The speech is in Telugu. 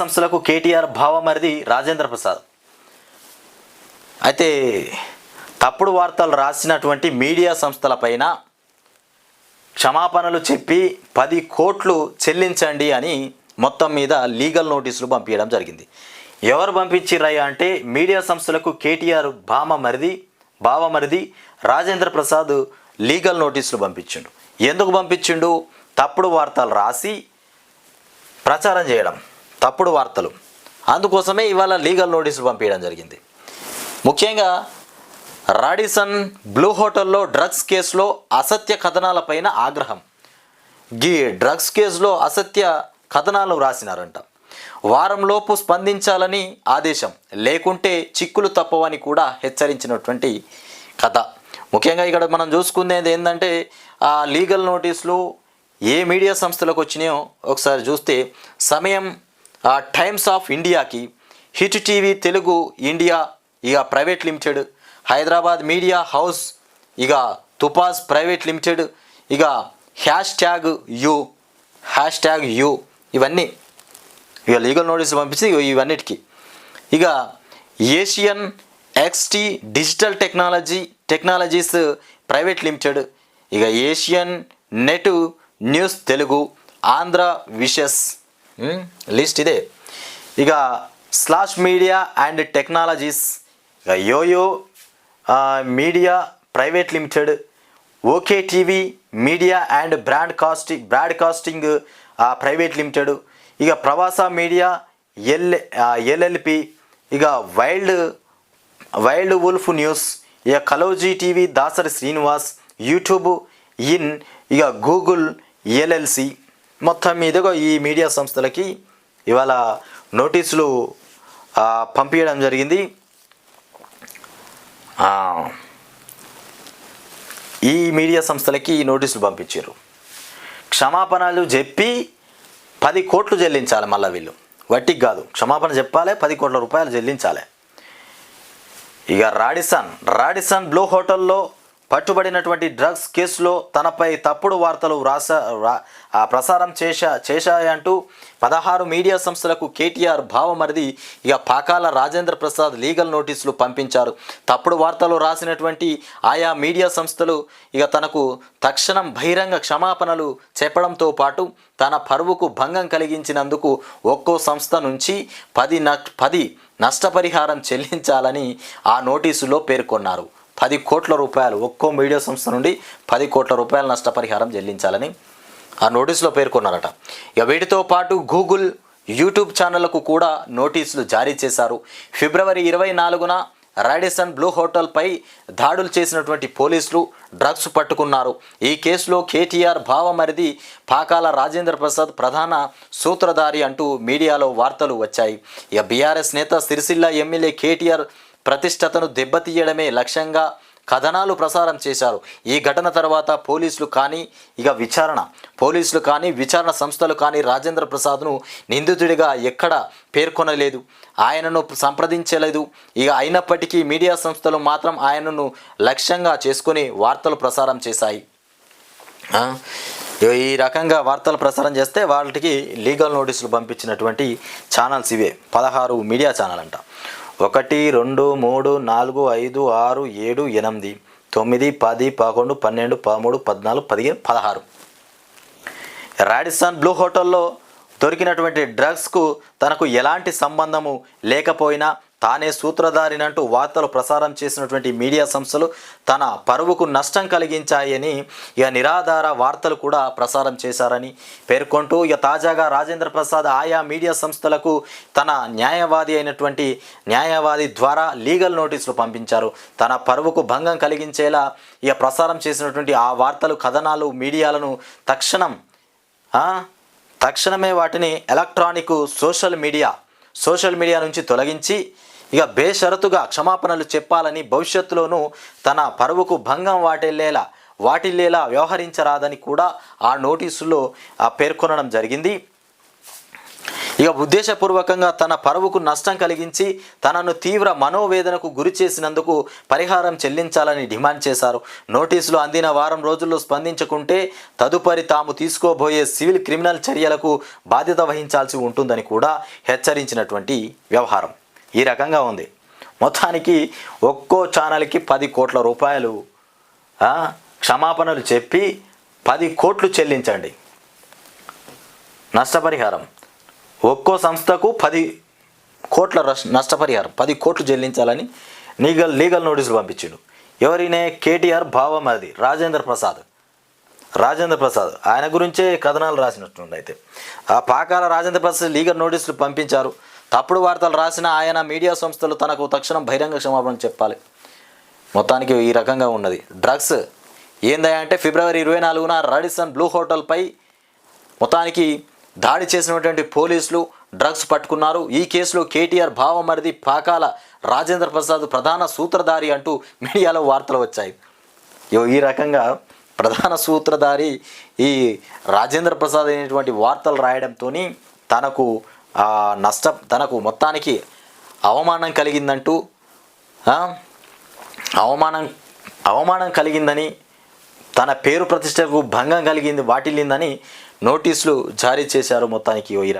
సంస్థలకు కేటీఆర్ భావమరిది రాజేంద్ర ప్రసాద్. అయితే తప్పుడు వార్తలు రాసినటువంటి మీడియా సంస్థలపైన క్షమాపణలు చెప్పి పది కోట్లు చెల్లించండి అని మొత్తం మీద లీగల్ నోటీసులు పంపించడం జరిగింది. ఎవరు పంపించిరయ్యా అంటే మీడియా సంస్థలకు కేటీఆర్ భామ మరిది భావమరిది రాజేంద్ర ప్రసాద్ లీగల్ నోటీసులు పంపించిండు. ఎందుకు పంపించిండు? తప్పుడు వార్తలు రాసి ప్రచారం చేయడం. తప్పుడు వార్తలు. అందుకోసమే ఇవాళ లీగల్ నోటీసులు పంపించడం జరిగింది. ముఖ్యంగా రాడిసన్ బ్లూ హోటల్లో డ్రగ్స్ కేసులో అసత్య కథనాలపైన ఆగ్రహం. గీ డ్రగ్స్ కేసులో అసత్య కథనాలు రాసినారంట. వారంలోపు స్పందించాలని ఆదేశం. లేకుంటే చిక్కులు తప్పవని కూడా హెచ్చరించినటువంటి కథ. ముఖ్యంగా ఇక్కడ మనం చూసుకునేది ఏంటంటే ఆ లీగల్ నోటీసులు ఏ మీడియా సంస్థలకు వచ్చినాయో ఒకసారి చూస్తే సమయం టైమ్స్ ఆఫ్ ఇండియాకి హిట్ టీవీ తెలుగు ఇండియా ఇక private limited Hyderabad media house ఇక తుపాస్ ప్రైవేట్ లిమిటెడ్ ఇక hash tag U hash tag U ఇవన్నీ ఇక లీగల్ నోటీస్ పంపించి ఇవన్నిటికి ఇవన్నిటికీ. ఇక Asian XT digital technology technologies private limited ఇక Asian net news Telugu Andhra wishes. List ఇదే. ఇక స్లాష్ మీడియా అండ్ టెక్నాలజీస్ ఇక YoYo media private limited okay TV media and brand casting broadcasting private limited ఇక ప్రవాస మీడియా ఎల్ ఎల్ఎల్పి ఇక వైల్డ్ వైల్డ్ వుల్ఫ్ న్యూస్ ఇక కలోజీ TV Dasari Srinivas YouTube in ఇక గూగుల్ ఎల్ఎల్సి మొత్తం మీదుగా ఈ మీడియా సంస్థలకి ఇవాళ నోటీసులు పంపించడం జరిగింది. ఈ మీడియా సంస్థలకి ఈ నోటీసులు పంపించారు. క్షమాపణలు చెప్పి పది కోట్లు చెల్లించాలి మళ్ళీ వీళ్ళు. వట్టికి కాదు క్షమాపణ చెప్పాలి పది కోట్ల రూపాయలు చెల్లించాలి. ఇక రాడిసన్ రాడిసన్ బ్లూ హోటల్లో పట్టుబడినటువంటి డ్రగ్స్ కేసులో తనపై తప్పుడు వార్తలు వ్రాసా ప్రసారం చేశా చేశాయంటూ పదహారు మీడియా సంస్థలకు కేటీఆర్ భావమరిది. ఇక పాకాల రాజేంద్ర ప్రసాద్ లీగల్ నోటీసులు పంపించారు. తప్పుడు వార్తలు రాసినటువంటి ఆయా మీడియా సంస్థలు ఇక తనకు తక్షణం బహిరంగ క్షమాపణలు చెప్పడంతో పాటు తన పరువుకు భంగం కలిగించినందుకు ఒక్కో సంస్థ నుంచి పది న పది నష్టపరిహారం చెల్లించాలని ఆ నోటీసులో పేర్కొన్నారు. పది కోట్ల రూపాయలు ఒక్కో మీడియా సంస్థ నుండి పది కోట్ల రూపాయల నష్టపరిహారం చెల్లించాలని ఆ నోటీసులో పేర్కొన్నారట. ఇక వీటితో పాటు గూగుల్ యూట్యూబ్ ఛానళ్ళకు కూడా నోటీసులు జారీ చేశారు. ఫిబ్రవరి ఇరవై నాలుగున రాడిసన్ బ్లూ హోటల్పై దాడులు చేసినటువంటి పోలీసులు డ్రగ్స్ పట్టుకున్నారు. ఈ కేసులో కేటీఆర్ భావమరిది పాకాల రాజేంద్ర ప్రసాద్ ప్రధాన సూత్రధారి అంటూ మీడియాలో వార్తలు వచ్చాయి. ఇక బీఆర్ఎస్ నేత సిరిసిల్ల ఎమ్మెల్యే కేటీఆర్ ప్రతిష్టతను దెబ్బతీయడమే లక్ష్యంగా కథనాలు ప్రసారం చేశారు. ఈ ఘటన తర్వాత పోలీసులు కానీ ఇక విచారణ. పోలీసులు కానీ విచారణ సంస్థలు కానీ రాజేంద్ర ప్రసాద్ను నిందితుడిగా ఎక్కడ పేర్కొనలేదు. ఆయనను సంప్రదించలేదు. ఇక అయినప్పటికీ మీడియా సంస్థలు మాత్రం ఆయనను లక్ష్యంగా చేసుకుని వార్తలు ప్రసారం చేశాయి. ఈ రకంగా వార్తలు ప్రసారం చేస్తే వాటికి లీగల్ నోటీసులు పంపించినటువంటి ఛానల్స్ ఇవే. పదహారు మీడియా ఛానల్ అంట. ఒకటి రెండు మూడు నాలుగు ఐదు ఆరు ఏడు ఎనిమిది తొమ్మిది పది పదకొండు పన్నెండు పదమూడు పద్నాలుగు పదిహేను పదహారు. రాడిసన్ బ్లూ హోటల్లో దొరికినటువంటి డ్రగ్స్కు తనకు ఎలాంటి సంబంధము లేకపోయినా తానే సూత్రధారినంటూ వార్తలు ప్రసారం చేసినటువంటి మీడియా సంస్థలు తన పరువుకు నష్టం కలిగించాయని ఇక నిరాధార వార్తలు కూడా ప్రసారం చేశారని పేర్కొంటూ ఇక తాజాగా రాజేంద్ర ప్రసాద్ ఆయా మీడియా సంస్థలకు తన న్యాయవాది అయినటువంటి న్యాయవాది ద్వారా లీగల్ నోటీసులు పంపించారు. తన పరువుకు భంగం కలిగించేలా ఇక ప్రసారం చేసినటువంటి ఆ వార్తలు కథనాలు మీడియాలను తక్షణం తక్షణమే వాటిని electronic social media social media నుంచి తొలగించి ఇక బేషరతుగా క్షమాపణలు చెప్పాలని భవిష్యత్తులోనూ తన పరువుకు భంగం వాటిల్లేలా వాటిల్లేలా వ్యవహరించరాదని కూడా ఆ నోటీసులో పేర్కొనడం జరిగింది. ఇక ఉద్దేశపూర్వకంగా తన పరువుకు నష్టం కలిగించి తనను తీవ్ర మనోవేదనకు గురి చేసినందుకు పరిహారం చెల్లించాలని డిమాండ్ చేశారు. నోటీసులు అందిన వారం రోజుల్లో స్పందించకుంటే తదుపరి తాము తీసుకోబోయే సివిల్ క్రిమినల్ చర్యలకు బాధ్యత వహించాల్సి ఉంటుందని కూడా హెచ్చరించినటువంటి వ్యవహారం ఈ రకంగా ఉంది. మొత్తానికి ఒక్కో ఛానల్కి పది కోట్ల రూపాయలు క్షమాపణలు చెప్పి పది కోట్లు చెల్లించండి. నష్టపరిహారం. ఒక్కో సంస్థకు పది కోట్ల నష్టపరిహారం పది కోట్లు చెల్లించాలని లీగల్ లీగల్ నోటీసులు పంపించిండు. ఎవరినే? కేటీఆర్ భావమది రాజేంద్ర ప్రసాద్. రాజేంద్ర ప్రసాద్. ఆయన గురించే కథనాలు రాసినట్టుండి అయితే. ఆ పాకాల రాజేంద్ర ప్రసాద్ లీగల్ నోటీసులు పంపించారు. తప్పుడు వార్తలు రాసిన ఆయన మీడియా సంస్థలు తనకు తక్షణం బహిరంగ క్షమాపణ చెప్పాలి. మొత్తానికి ఈ రకంగా ఉన్నది. డ్రగ్స్. ఏందంటే ఫిబ్రవరి ఇరవై నాలుగున రాడిసన్ బ్లూ హోటల్పై మొత్తానికి దాడి చేసినటువంటి పోలీసులు డ్రగ్స్ పట్టుకున్నారు. ఈ కేసులో కేటీఆర్ భావమరిది పాకాల రాజేంద్ర ప్రసాద్ ప్రధాన సూత్రధారి అంటూ మీడియాలో వార్తలు వచ్చాయి. ఈ రకంగా ప్రధాన సూత్రధారి ఈ రాజేంద్ర ప్రసాద్ అనేటువంటి వార్తలు రాయడంతో తనకు నష్టం తనకు మొత్తానికి అవమానం కలిగిందంటూ అవమానం అవమానం కలిగిందని తన పేరు ప్రతిష్టకు భంగం కలిగింది వాటిల్లిందని నోటీసులు జారీ చేశారు మొత్తానికి ఓ